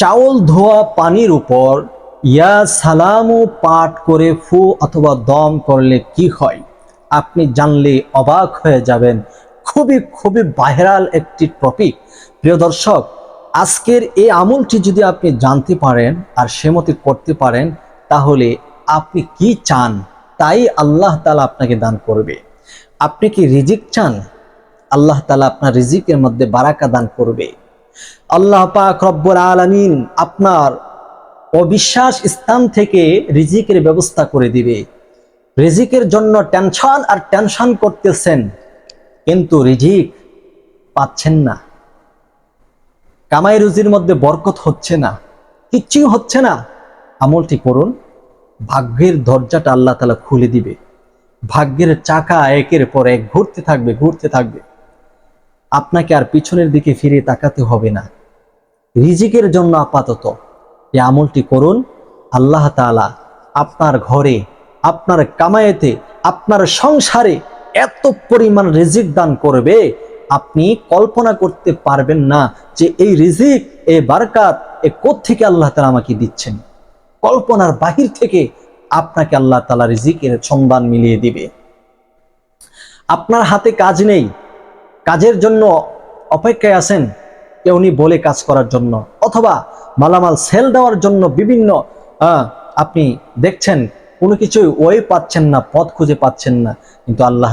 চাউল ধোয়া পানির উপর, ইয়া সালামু পাঠ করে ফু অথবা দম করলে কি হয়? আপনি জানলে অবাক হয়ে যাবেন। খুবই খুবই ভাইরাল একটি টপিক। প্রিয় দর্শক, আজকের এই আমলটি যদি আপনি জানতে পারেন আর সেমতি করতে পারেন, তাহলে আপনি কি চান? তাই আল্লাহ তালা আপনাকে দান করবে। আপনি কি রিজিক চান? আল্লাহ তালা আপনার রিজিকের মধ্যে বারাকা দান করবে। আল্লাহ পাক রব্বুল আলামিন আপনার অবিশ্বাস স্থান থেকে রিজিকের ব্যবস্থা করে দিবে। রিজিকের জন্য টেনশন আর টেনশন করতেছেন, কিন্তু রিজিক পাচ্ছেন না। কামাই রুজির মধ্যে বরকত হচ্ছে না, কিচ্ছুই হচ্ছে না। আমলটি করুন, ভাগ্যের দরজাটা আল্লাহ তালা খুলে দিবে। ভাগ্যের চাকা একের পর এক ঘুরতে থাকবে ঘুরতে থাকবে। আপনাকে আর পিছনের দিকে ফিরে তাকাতে হবে না। রিজিকের জন্য আপাতত এ আমলটি করুন। আল্লাহ তাআলা আপনার ঘরে, আপনার কামায়েতে, আপনার সংসারে এত পরিমাণ রিজিক দান করবে, আপনি কল্পনা করতে পারবেন না যে এই রিজিক এ বারকাত, এ থেকে আল্লাহ তালা আমাকে দিচ্ছেন। কল্পনার বাহির থেকে আপনাকে আল্লাহ তালা রিজিকের সন্ধান মিলিয়ে দিবে। আপনার হাতে কাজ নেই কাজের জন্য অপেক্ষায় আছেন কেউ উনি বলে কাজ করার জন্য। অথবা মালামাল সেল দেওয়ার জন্য বিভিন্ন আপনি দেখছেন, কোনো কিছুই ওই পাচ্ছেন না, পথ খুঁজে পাচ্ছেন না। কিন্তু আল্লাহ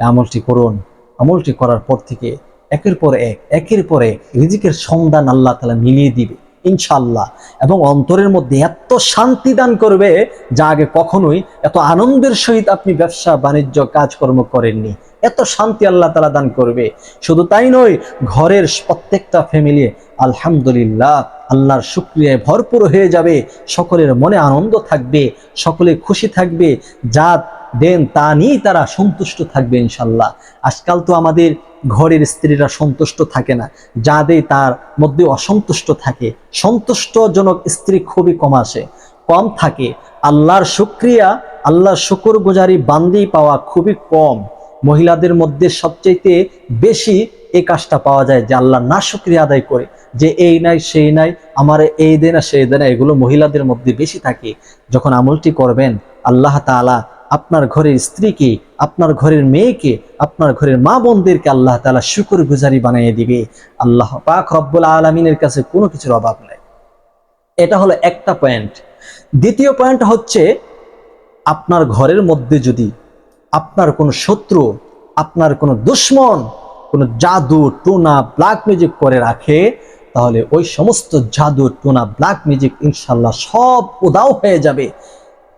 এই আমলটি করুন। আমলটি করার পর থেকে একের পর এক, একের পর রিজিকের সন্ধান আল্লাহ তালা মিলিয়ে দিবে ইনশাল্লাহ এবং অন্তরের মধ্যে এত শান্তি দান করবে, যা আগে কখনোই এত আনন্দের সহিত আপনি ব্যবসা, বাণিজ্য, কাজকর্ম করেননি। এত শান্তি আল্লাহ তালা দান করবে। শুধু তাই নয়, ঘরের প্রত্যেকটা ফ্যামিলি আলহামদুলিল্লাহ আল্লাহর শুক্রিয়ায় ভরপুর হয়ে যাবে, সকলের মনে আনন্দ থাকবে, সকলে খুশি থাকবে, যা দেন তা নিয়েই তারা সন্তুষ্ট থাকবে ইনশাল্লাহ আজকাল তো আমাদের ঘরের স্ত্রীরা সন্তুষ্ট থাকে না, যা দেয় তার মধ্যে অসন্তুষ্ট থাকে। সন্তুষ্টজনক স্ত্রী খুবই কম আসে, কম থাকে। আল্লাহর শুক্রিয়া, আল্লাহর শুকর গুজারি বান্দি পাওয়া খুবই কম। মহিলাদের মধ্যে সবচাইতে বেশি এই কাজটা পাওয়া যায় যে আল্লাহ না শুক্রিয়া আদায় করে যে এই নাই, সেই নাই, আমার এই দে না, সেই দে না, এগুলো মহিলাদের মধ্যে বেশি থাকে। যখন আমলটি করবেন, আল্লাহ তাআলা আপনার ঘরের স্ত্রীকে, আপনার ঘরের মেয়েকে, আপনার ঘরের মা বোনদেরকে আল্লাহ তাআলা শুকর গুজারি বানিয়ে দিবে। আল্লাহ পাক রব্বুল আলমিনের কাছে কোনো কিছুর অভাব নেই। এটা হলো একটা পয়েন্ট দ্বিতীয় পয়েন্ট হচ্ছে, আপনার ঘরের মধ্যে যদি আপনার কোনো শত্রু, আপনার কোনো দুশ্মন, কোনো জাদু, টোনা ব্ল্যাক মিউজিক করে রাখে, তাহলে ওই সমস্ত জাদু, টোনা ব্ল্যাক মিউজিক ইনশাল্লাহ সব উদাও হয়ে যাবে,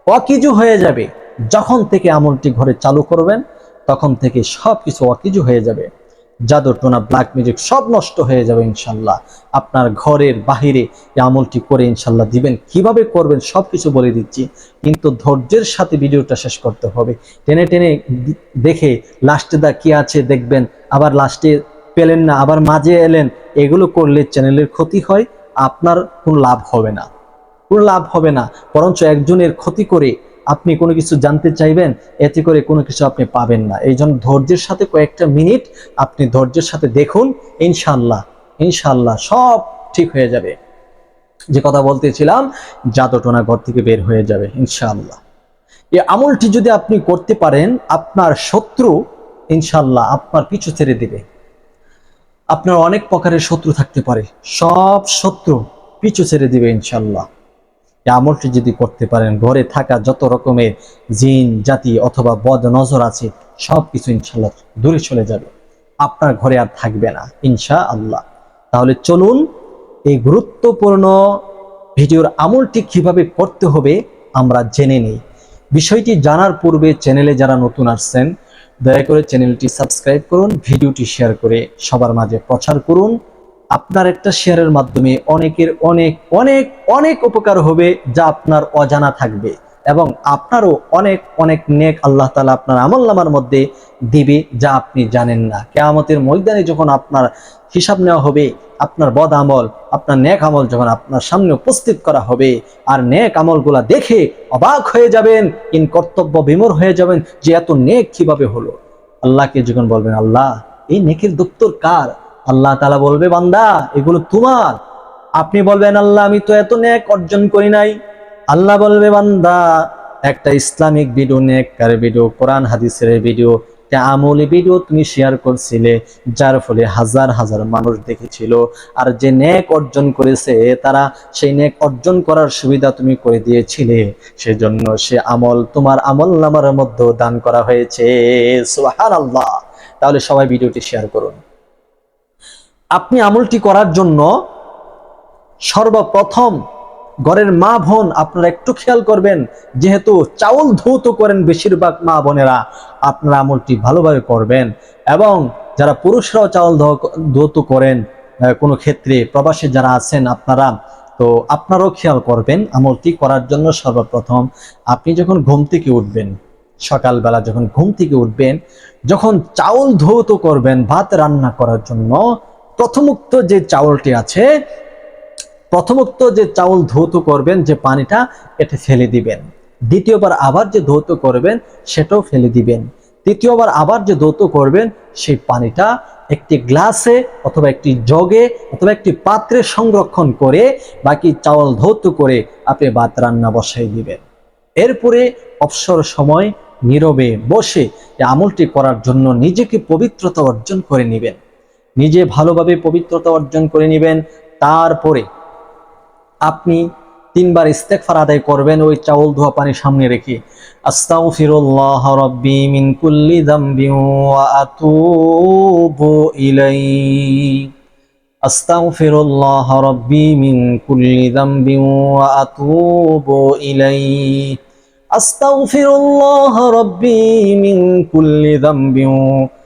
অকিজু হয়ে যাবে। যখন থেকে আমলটি ঘরে চালু করবেন, তখন থেকে সব কিছু অকিজু হয়ে যাবে। জাদু টোনা ব্ল্যাক মিউজিক সব নষ্ট হয়ে যাবে ইনশাল্লাহ। আপনার ঘরের বাহিরে এই আমলটি করে ইনশাল্লাহ দিবেন। কীভাবে করবেন সব কিছু বলে দিচ্ছি, কিন্তু ধৈর্যের সাথে ভিডিওটা শেষ করতে হবে। টেনে টেনে দেখে লাস্টে দা কি আছে দেখবেন, আবার লাস্টে পেলেন না, আবার মাঝে এলেন, এগুলো করলে চ্যানেলের ক্ষতি হয়, আপনার কোনো লাভ হবে না। কোনো লাভ হবে না, বরঞ্চ একজনের ক্ষতি করে আপনি কোনো কিছু জানতে চাইবেন, এতে করে কোনো কিছু আপনি পাবেন না। এই জন্য ধৈর্যের সাথে কয়েকটা মিনিট আপনি ধৈর্যের সাথে দেখুন ইনশাল্লাহ ইনশাল্লাহ সব ঠিক হয়ে যাবে। যে কথা বলতেছিলাম, জাদুটোনা ঘর থেকে বের হয়ে যাবে, ইনশাআল্লাহ। এই আমলটি যদি আপনি করতে পারেন, আপনার শত্রু ইনশাল্লাহ আপনার পিছু ছেড়ে দিবে। আপনার অনেক প্রকারের শত্রু থাকতে পারে। সব শত্রু পিছু ছেড়ে দিবে ইনশাল্লাহ আমলটি যদি করতে পারেন, ঘরে থাকা যত রকমের জিন, জাতি অথবা বদ নজর আছে সব কিছু ইনশাল্লাহ দূরে চলে যাবে। আপনার ঘরে আর থাকবে না ইনশা আল্লাহ তাহলে চলুন এই গুরুত্বপূর্ণ ভিডিওর আমলটি কীভাবে করতে হবে আমরা জেনে নিই। বিষয়টি জানার পূর্বে চ্যানেলে যারা নতুন আসছেন, দয়া করে চ্যানেলটি সাবস্ক্রাইব করুন, ভিডিওটি শেয়ার করে সবার মাঝে প্রচার করুন। আপনার একটা শেয়ারের মাধ্যমে অনেকের অনেক অনেক অনেক উপকার হবে যা আপনার অজানা থাকবে এবং আপনারও অনেক অনেক নেক আল্লাহ তালা আপনার আমল নামার মধ্যে দিবে যা আপনি জানেন না। কেয়ামতের ময়দানে যখন আপনার হিসাব নেওয়া হবে, আপনার বদ আমল, আপনার নেক আমল যখন আপনার সামনে উপস্থিত করা হবে আর নেক আমলগুলা দেখে অবাক হয়ে যাবেন, ইন কর্তব্য বিমর হয়ে যাবেন যে এত নেক কীভাবে হলো। আল্লাহকে যখন বলবেন, আল্লাহ, এই নেকের দপ্তর কার? আল্লাহ তালা বলবে, বান্দা, এগুলো তোমার। আপনি বলবেন, আল্লাহ, আমি তো এত নেক অর্জন করি নাই। আল্লাহ বলবে, বান্দা, একটা ইসলামিক ভিডিও, নেককার ভিডিও, কোরআন হাদিসের ভিডিও আমলি ভিডিও তুমি শেয়ার করছিলে, যার ফলে হাজার হাজার মানুষ দেখেছিল। আর যে নেক অর্জন করেছে, তারা সেই নেক অর্জন করার সুবিধা তুমি করে দিয়েছিলে। সেজন্য সে আমল, তোমার আমল নামার মধ্যে দান করা হয়েছে। সুবহানাল্লাহ। তাহলে সবাই ভিডিওটি শেয়ার করুন। আপনি আমলটি করার জন্য সর্বপ্রথম ঘরের মা বোন আপনারা একটু খেয়াল করবেন, যেহেতু চাউল ধৌত করেন বেশিরভাগ মা বোনেরা, আপনারা আমলটি ভালোভাবে করবেন। এবং যারা পুরুষরাও চাউল ধৌত করেন কোনো ক্ষেত্রে প্রবাসে যারা আছেন আপনারা, তো আপনারাও খেয়াল করবেন আমলটি করার জন্য সর্বপ্রথম আপনি যখন ঘুম থেকে উঠবেন, সকালবেলা যখন ঘুম থেকে উঠবেন, যখন চাউল ধৌত করবেন, ভাত রান্না করার জন্য প্রথমোক্ত যে চাউলটি আছে, প্রথমোক্ত যে চাউল ধৌত করবেন, যে পানিটা এটা ফেলে দিবেন। দ্বিতীয়বার আবার যে ধৌত করবেন, সেটাও ফেলে দিবেন। তৃতীয়বার আবার যে ধৌত করবেন, সেই পানিটা একটি গ্লাসে অথবা একটি জগে অথবা একটি পাত্রে সংরক্ষণ করে বাকি চাউল ধৌত করে আপনি ভাত রান্না বসাই দিবেন। এরপরে অবসর সময় নীরবে বসে আমলটি করার জন্য নিজেকে পবিত্রতা অর্জন করে নেবেন। নিজে ভালোভাবে পবিত্রতা অর্জন করে নেবেন, তারপরে আপনি তিনবার ইস্তেগফার আদায় করবেন, ওই চাউল ধোয়া পানি সামনে রেখে। আস্তাগফিরুল্লাহ রাব্বি মিন কুল্লি যামবি ওয়া আতুবু ইলাইহি। আস্তাগফিরুল্লাহ রাব্বি মিন কুল্লি যামবি ওয়া আতুবু ইলাইহি। আস্তাগফিরুল্লাহ রাব্বি মিন কুল্লি ওয়া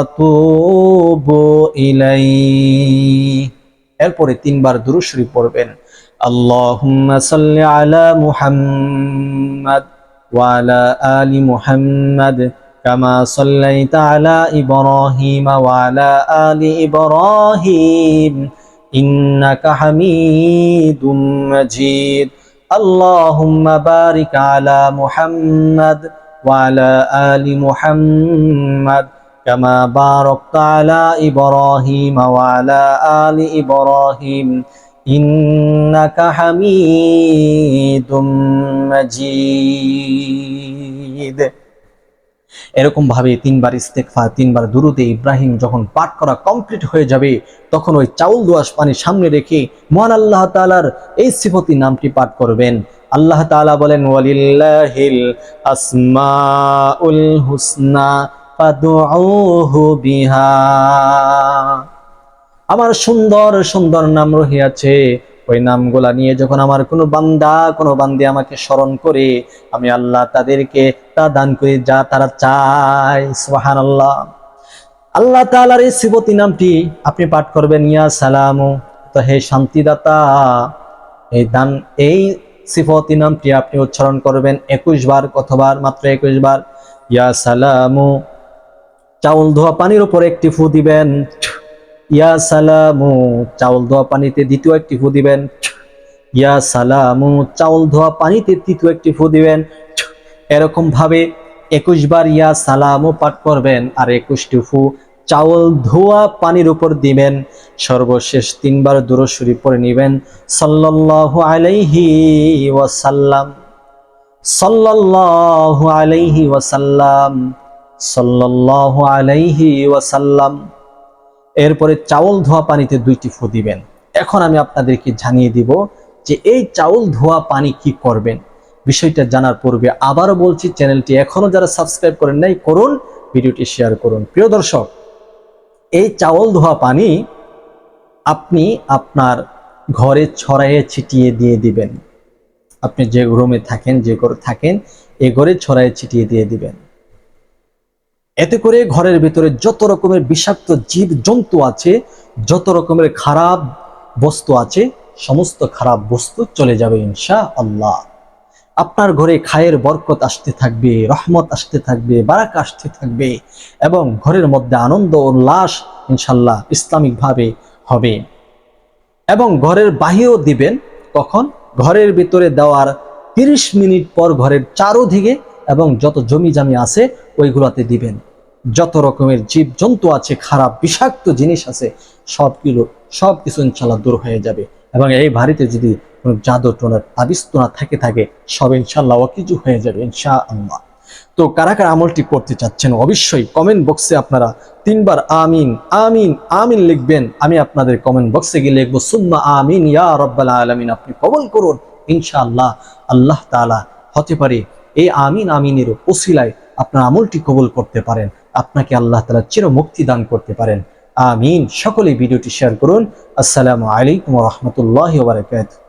আতুবু ইলাইহি এরপরে তিনবার দুরূদ শরীফ পড়বেন اللهم صل على محمد وعلى آل محمد كما صليت على إبراهيم وعلى آل إبراهيم إنك حميد مجيد اللهم بارك على محمد وعلى آل محمد كما باركت على إبراهيم وعلى آل إبراهيم إنك حميد مجيد এরকম ভাবে তিনবার ইস্তেকফার তিনবার দুরুদে ইব্রাহিম যখন পাঠ করা কমপ্লিট হয়ে যাবে তখন ওই চাউল দোয়াশ পানি সামনে রেখে মহান আল্লাহ তাআলার এই সিফতি নামটি পাঠ করবেন আল্লাহ তাআলা বলেন ওয়ালিল্লাহিল আসমাউল হুসনা ফাদউহু বিহা। আমার সুন্দর সুন্দর নাম রহিয়াছে। ওই নামগুলা নিয়ে যখন আমার কোনো বান্দা, কোনো বান্দি আমাকে স্মরণ করে, আমি আল্লাহ তাদেরকে তা দান করি যা তারা চায়। সোহান আল্লাহ আল্লাহ তাআলার এই সিবতী নামটি আপনি পাঠ করবেন, ইয়া সালামু। তো হে শান্তিদাতা, এই দান, এই সিফতি নামটি আপনি উচ্চারণ করবেন একুশ বার, কতবার, মাত্র একুশ বার? ইয়া সালামু। চাউল ধোয়া পানির উপর একটি ফু দিবেন। ইয়া সালামু, চাউল ধোয়া পানিতে দ্বিতীয় একটি ফু দিবেন। ইয়া সালামু, চাউল ধোয়া পানিতে তৃতীয় একটি ফু দিবেন। এরকম ভাবে একুশ বার ইয়া সালামু পাঠ করবেন আর একুশটি ফু চাউল ধোয়া পানির উপর দিবেন। সর্বশেষ তিনবার দূরস্বরী পরে নিবেন। সাল্লাল্লাহু আলাইহি ওয়াসাল্লাম। সাল্লাল্লাহু আলাইহি ওয়াসাল্লাম। সাল্লাল্লাহু আলাইহি ওয়াসাল্লাম। এরপরে চাউল ধোয়া পানিতে দুইটি ফু দিবেন। এখন আমি আপনাদেরকে জানিয়ে দিব যে এই চাউল ধোয়া পানি কি করবেন। বিষয়টা জানার পূর্বে আবারও বলছি, চ্যানেলটি এখনও যারা সাবস্ক্রাইব করেন নাই, করুন, ভিডিওটি শেয়ার করুন। প্রিয় দর্শক, এই চাউল ধোয়া পানি আপনি আপনার ঘরে ছড়াইয়ে ছিটিয়ে দিয়ে দিবেন। আপনি যে রুমে থাকেন, যে ঘরে থাকেন, এ ঘরে ছড়াইয়ে ছিটিয়ে দিয়ে দিবেন। এতে করে ঘরের ভিতরে যত রকমের বিষাক্ত জীব জন্তু আছে, যত রকমের খারাপ বস্তু আছে, সমস্ত খারাপ বস্তু চলে যাবে ইনশা আল্লাহ আপনার ঘরে খায়ের বরকত আসতে থাকবে, রহমত আসতে থাকবে, বারাক আসতে থাকবে এবং ঘরের মধ্যে আনন্দ উল্লাস ইনশাল্লাহ ইসলামিকভাবে হবে। এবং ঘরের বাহিরেও দিবেন কখন? ঘরের ভিতরে দেওয়ার তিরিশ মিনিট পর ঘরের চারোদিকে এবং যত জমি জামি আছে, ওইগুলোতে দিবেন। যত রকমের জীব জন্তু আছে, খারাপ বিষাক্ত জিনিস আছে, সবগুলো সব কিছু ইনশাল্লাহ দূর হয়ে যাবে। এবং এই বাড়িতে যদি কোনো জাদু টোনার তাবিস্তোনা থেকে, থাকে, সব ইনশাল্লাহ কিছু হয়ে যাবে ইনশা আল্লাহ তো কারা কারা আমলটি করতে চাচ্ছেন, অবশ্যই কমেন্ট বক্সে আপনারা তিনবার আমিন আমিন আমিন লিখবেন। আমি আপনাদের কমেন্ট বক্সে গিয়ে লিখব, সুম্মা আমিন ইয়া রব্বাল আলামিন। আপনি কবল করুন, ইনশাআল্লাহ। আল্লাহ তাআলা হতে পারে এই আমিন আমিনের ওসিলায় আপনার আমলটি কবল করতে পারেন। আপনাকে আল্লাহ তালা চির মুক্তি দান করতে পারেন। আমিন। সকলে ভিডিওটি শেয়ার করুন। আসসালামু আলাইকুম রহমতুল্লাহ বারাকাতুহু।